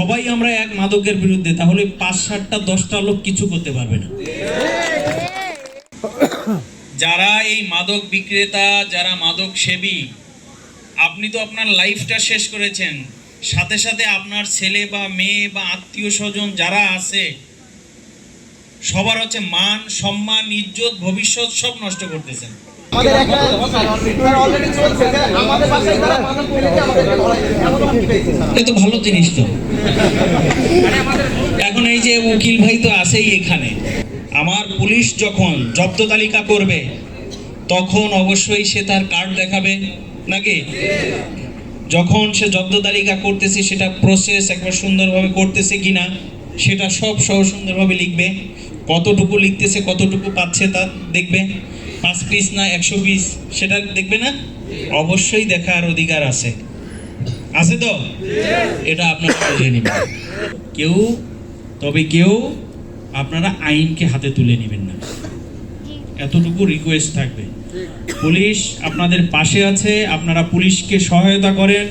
সবাই আমরা এক মাদকের বিরুদ্ধে, তাহলে পাঁচ সাতটা, দশটা লোক কিছু করতে পারবে না। যারা এই মাদক বিক্রেতা, যারা মাদক সেবী, আপনি তো আপনার লাইফটা শেষ করেছেন। সাথে সাথে আপনার ছেলে বা মেয়ে বা আত্মীয় স্বজন যারা আছে, সবার হচ্ছে মান, সম্মান, ইজ্জত, ভবিষ্যৎ সব নষ্ট করতেছেন। আমাদের একটা অলরেডি চলছে আমাদের বাসায় তারা আমাদের এ তো ভালো জিনিস তো। এখন এই যে উকিল ভাই তো আছেই এখানে। আমার পুলিশ যখন জব্দ তালিকা করবে, তখন অবশ্যই সে তার কার্ড দেখাবে, নাকি? যখন সে জব্দ তালিকা করতেছে, সেটা প্রসেস একবার সুন্দরভাবে করতেছে কিনা, সেটা সব সহ সুন্দরভাবে লিখবে। কতটুকু লিখতেছে, কতটুকু পাচ্ছে তা দেখবে। পাঁচ পিস না, একশো পিস সেটা দেখবে না? অবশ্যই দেখার অধিকার আছে। আছে তো? এটা আপনারা বুঝে নেবেন। কেউ, তবে কেউ আপনারা আইনকে হাতে তুলে নেবেন না। এতটুকু রিকোয়েস্ট থাকবে। পুলিশ আপনাদের পাশে আছে, আপনারা পুলিশকে সহায়তা করেন।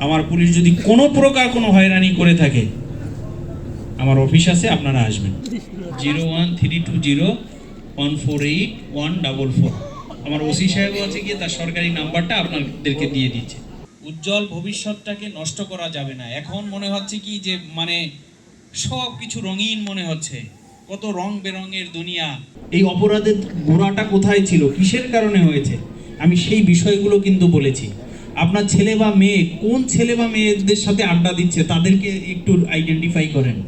আমার পুলিশ যদি কোনো প্রকার কোনো হয়রানি করে থাকে, আমার অফিস আছে, আপনারা আসবেন। Zero one three two zero one four eight one double four. আমার ওসি সাহেবও আছে গিয়ে তার সরকারি নাম্বারটা আপনাদেরকে দিয়ে দিচ্ছে। উজ্জ্বল ভবিষ্যৎটাকে নষ্ট করা যাবে না। এখন মনে হচ্ছে কি যে মানে সব কিছু রঙিন মনে হচ্ছে। কত রং বেরঙের দুনিয়া। এই অপরাধের গোড়াটা কোথায় ছিল? কিসের কারণে হয়েছে? আমি সেই বিষয়গুলো কিন্তু বলেছি। আপনার ছেলে বা মেয়ে কোন ছেলে বা মেয়েদের সাথে আড্ডা দিচ্ছে তাদেরকে একটু আইডেন্টিফাই করেন।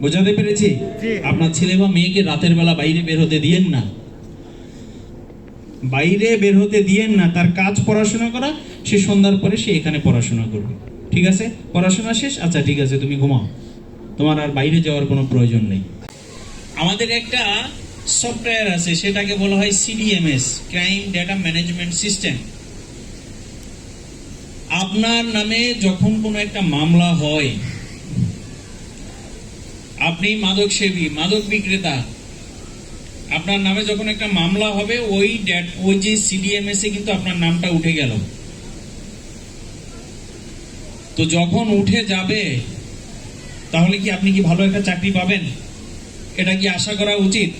বোঝাতে পেরেছি? আপনার ছেলে বা মেয়েকে রাতের বেলা বাইরে বের হতে দিয়েন না। বাইরে বের হতে দিয়েন না তার কাজ পড়াশোনা করা সে সন্ধ্যার পরে সে এখানে পড়াশোনা করবে। ঠিক আছে? পড়াশোনা শেষ? আচ্ছা ঠিক আছে, তুমি ঘুমাও। তোমার আর বাইরে যাওয়ার কোনো প্রয়োজন নেই। আমাদের একটা সফটওয়্যার আছে, সেটাকে বলা হয় CDMS crime data management system আপনার নামে যখন কোনো একটা মামলা হয়, আপনি মাদক সেবী, মাদক বিক্রেতা, আপনার নামে যখন একটা মামলা হবে, ওই ওই যে সিডিএমএস এ কিন্তু আপনার নামটা উঠে গেল। তো যখন উঠে যাবে, তাহলে কি আপনি কি ভালো একটা চাকরি পাবেন? এটা কি আশা করা উচিত?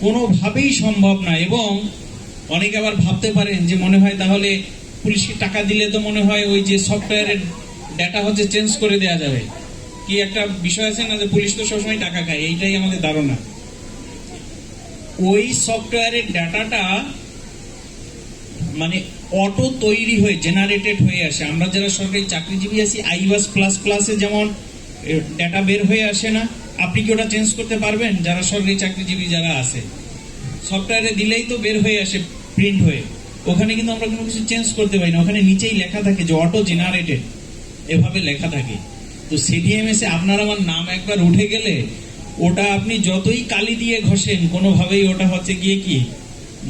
কোনোভাবেই সম্ভব না, এবং অনেকে আবার ভাবতে পারেন যে মনে হয় তাহলে পুলিশকে টাকা দিলে তো মনে হয় ওই যে সফটওয়্যারের ডেটা হচ্ছে চেঞ্জ করে দেওয়া যাবে। কি একটা বিষয় আছে না যে পুলিশ তো সবসময় টাকা খায়? এইটাই আমাদের ধারণা। ওই সফটওয়্যারের ডাটাটা মানে অটো তৈরি হয়ে জেনারেটেড হয়ে আসে। আমরা যারা সরকারি চাকরিজীবী আছি আইওয়াস প্লাস প্লাসে যেমন ডাটা বের হয়ে আসে না, আপনি কি ওটা চেঞ্জ করতে পারবেন? যারা সরকারি চাকরিজীবী যারা আছে সফটওয়্যারে দিলেই তো বের হয়ে আসে প্রিন্ট হয়ে। ওখানে কিন্তু আমরা কোনো কিছু চেঞ্জ করতে পারি না। ওখানে নিচেই লেখা থাকে যে অটো জেনারেটেড এভাবে লেখা থাকে। তো সিডিএমএস আপনার আমার নাম একবার উঠে গেলে, ওটা আপনি যতই কালি দিয়ে ঘষেন, কোনোভাবেই ওটা হচ্ছে গিয়ে কি?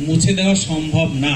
মুছে দেওয়া সম্ভব না।